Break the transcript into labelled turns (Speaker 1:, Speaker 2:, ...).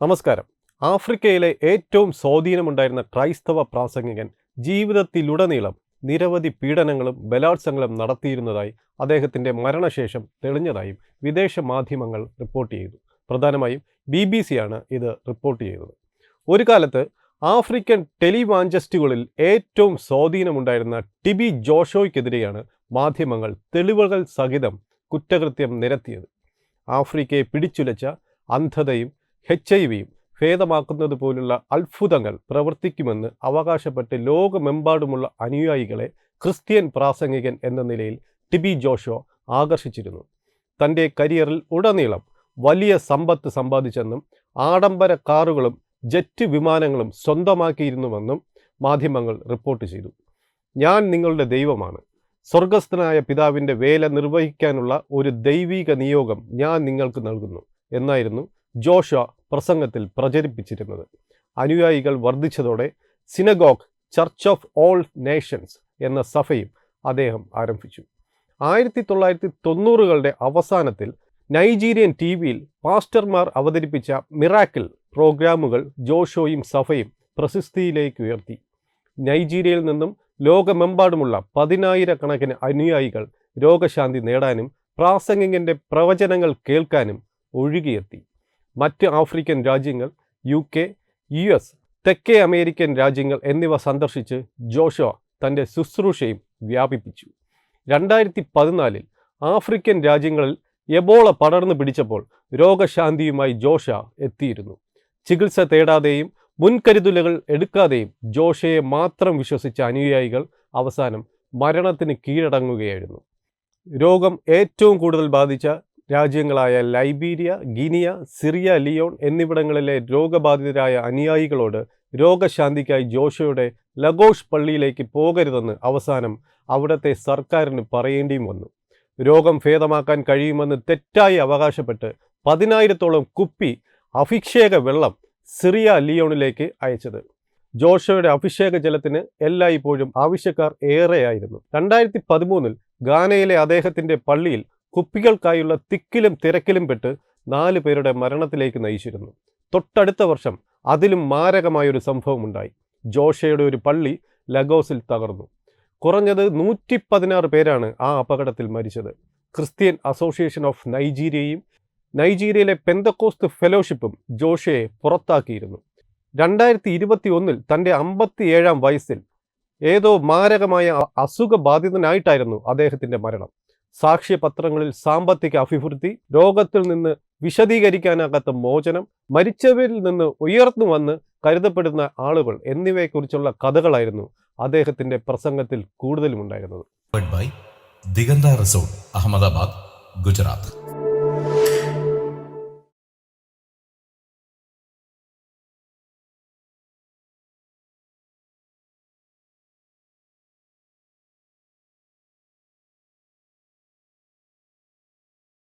Speaker 1: നമസ്കാരം. ആഫ്രിക്കയിലെ ഏറ്റവും സ്വാധീനമുണ്ടായിരുന്ന ക്രൈസ്തവ പ്രാസംഗികൻ ജീവിതത്തിലുടനീളം നിരവധി പീഡനങ്ങളും ബലാത്സംഗങ്ങളും നടത്തിയിരുന്നതായി അദ്ദേഹത്തിന്റെ മരണശേഷം തെളിഞ്ഞതായും വിദേശ മാധ്യമങ്ങൾ റിപ്പോർട്ട് ചെയ്തു. പ്രധാനമായും ബി ബി സിയാണ് ഇത് റിപ്പോർട്ട് ചെയ്തത്. ഒരു കാലത്ത് ആഫ്രിക്കൻ ടെലിവാഞ്ചസ്റ്റുകളിൽ ഏറ്റവും സ്വാധീനമുണ്ടായിരുന്ന ടിബി ജോഷോയ്ക്കെതിരെയാണ് മാധ്യമങ്ങൾ തെളിവുകൾ സഹിതം കുറ്റകൃത്യം നിരത്തിയത്. ആഫ്രിക്കയെ പിടിച്ചുലച്ച അന്ധതയും എച്ച് ഐ വിയും ഭേദമാക്കുന്നത് പോലുള്ള അത്ഭുതങ്ങൾ പ്രവർത്തിക്കുമെന്ന് അവകാശപ്പെട്ട് ലോകമെമ്പാടുമുള്ള അനുയായികളെ ക്രിസ്ത്യൻ പ്രാസംഗികൻ എന്ന നിലയിൽ ടിബി ജോഷോ ആകർഷിച്ചിരുന്നു. തന്റെ കരിയറിൽ ഉടനീളം വലിയ സമ്പത്ത് സമ്പാദിച്ചെന്നും ആഡംബര കാറുകളും ജെറ്റ് വിമാനങ്ങളും സ്വന്തമാക്കിയിരുന്നുവെന്നും മാധ്യമങ്ങൾ റിപ്പോർട്ട് ചെയ്തു. ഞാൻ നിങ്ങളുടെ ദൈവമാണ്. സ്വർഗസ്ഥനായ പിതാവിന്റെ വേല നിർവഹിക്കാനുള്ള ഒരു ദൈവിക നിയോഗം ഞാൻ നിങ്ങൾക്ക് നൽകുന്നു എന്നായിരുന്നു ജോഷ പ്രസംഗത്തിൽ പ്രചരിപ്പിച്ചിരുന്നത്. അനുയായികൾ വർദ്ധിച്ചതോടെ synagogue church of all nations എന്ന സഭയും അദ്ദേഹം ആരംഭിച്ചു. ആയിരത്തി തൊള്ളായിരത്തി തൊണ്ണൂറുകളുടെ അവസാനത്തിൽ നൈജീരിയൻ ടി വിയിൽ പാസ്റ്റർമാർ അവതരിപ്പിച്ച മിറാക്കിൾ പ്രോഗ്രാമുകൾ ജോഷോയും സഫയും പ്രശസ്തിയിലേക്ക് ഉയർത്തി. നൈജീരിയയിൽ നിന്നും ലോകമെമ്പാടുമുള്ള പതിനായിരക്കണക്കിന് അനുയായികൾ രോഗശാന്തി നേടാനും പ്രാസംഗികന്റെ പ്രവചനങ്ങൾ കേൾക്കാനും ഒഴുകിയെത്തി. മറ്റ് ആഫ്രിക്കൻ രാജ്യങ്ങൾ യു കെ യു എസ് തെക്കേ അമേരിക്കൻ രാജ്യങ്ങൾ എന്നിവ സന്ദർശിച്ച് ജോഷോ തന്റെ ശുശ്രൂഷയും വ്യാപിപ്പിച്ചു. രണ്ടായിരത്തി പതിനാലിൽ ആഫ്രിക്കൻ രാജ്യങ്ങളിൽ എബോള പടർന്നു പിടിച്ചപ്പോൾ രോഗശാന്തിയുമായി ജോഷ എത്തിയിരുന്നു. ചികിത്സ തേടാതെയും മുൻകരുതലുകൾ എടുക്കാതെയും ജോഷയെ മാത്രം വിശ്വസിച്ച അനുയായികൾ അവസാനം മരണത്തിന് കീഴടങ്ങുകയായിരുന്നു. രോഗം ഏറ്റവും കൂടുതൽ ബാധിച്ച രാജ്യങ്ങളായ ലൈബീരിയ ഗിനിയ സിറിയ ലിയോൺ എന്നിവിടങ്ങളിലെ രോഗബാധിതരായ അനുയായികളോട് രോഗശാന്തിക്കായി ജോഷയുടെ ലഗോഷ് പള്ളിയിലേക്ക് പോകരുതെന്ന് അവസാനം അവിടത്തെ സർക്കാരിന് പറയേണ്ടിയും വന്നു. രോഗം ഭേദമാക്കാൻ കഴിയുമെന്ന് തെറ്റായി അവകാശപ്പെട്ട് പതിനായിരത്തോളം കുപ്പി അഭിഷേക വെള്ളം സിറിയ ലിയോണിലേക്ക് അയച്ചത്. ജോഷയുടെ അഭിഷേക ജലത്തിന് എല്ലായ്പ്പോഴും ആവശ്യക്കാർ ഏറെയായിരുന്നു. രണ്ടായിരത്തി പതിമൂന്നിൽ ഗാനയിലെ അദ്ദേഹത്തിന്റെ പള്ളിയിൽ കുപ്പികൾക്കായുള്ള തിക്കിലും തിരക്കിലും പെട്ട് നാല് പേരുടെ മരണത്തിലേക്ക് നയിച്ചിരുന്നു. തൊട്ടടുത്ത വർഷം അതിലും മാരകമായൊരു സംഭവമുണ്ടായി. ജോഷയുടെ ഒരു പള്ളി ലഗോസിൽ തകർന്നു. കുറഞ്ഞത് നൂറ്റി പതിനാറ് പേരാണ് ആ അപകടത്തിൽ മരിച്ചത്. ക്രിസ്ത്യൻ അസോസിയേഷൻ ഓഫ് നൈജീരിയയും നൈജീരിയയിലെ പെന്തക്കോസ്ത് ഫെലോഷിപ്പും ജോഷയെ പുറത്താക്കിയിരുന്നു. രണ്ടായിരത്തി ഇരുപത്തി ഒന്നിൽ തന്റെ അമ്പത്തിയേഴാം വയസ്സിൽ ഏതോ മാരകമായ അസുഖബാധിതനായിട്ടായിരുന്നു അദ്ദേഹത്തിന്റെ മരണം. സാക്ഷ്യപത്രങ്ങളിൽ സാമ്പത്തിക അഭിവൃദ്ധി രോഗത്തിൽ നിന്ന് വിശദീകരിക്കാനാകാത്ത മോചനം മരിച്ചവരിൽ നിന്ന് ഉയർന്നു വന്ന് കരുതപ്പെടുന്ന ആളുകൾ എന്നിവയെക്കുറിച്ചുള്ള കഥകളായിരുന്നു അദ്ദേഹത്തിന്റെ പ്രസംഗത്തിൽ കൂടുതലും ഉണ്ടായിരുന്നത്
Speaker 2: ദിഗന്ത റിസോർട്ട് അഹമ്മദാബാദ് ഗുജറാത്ത്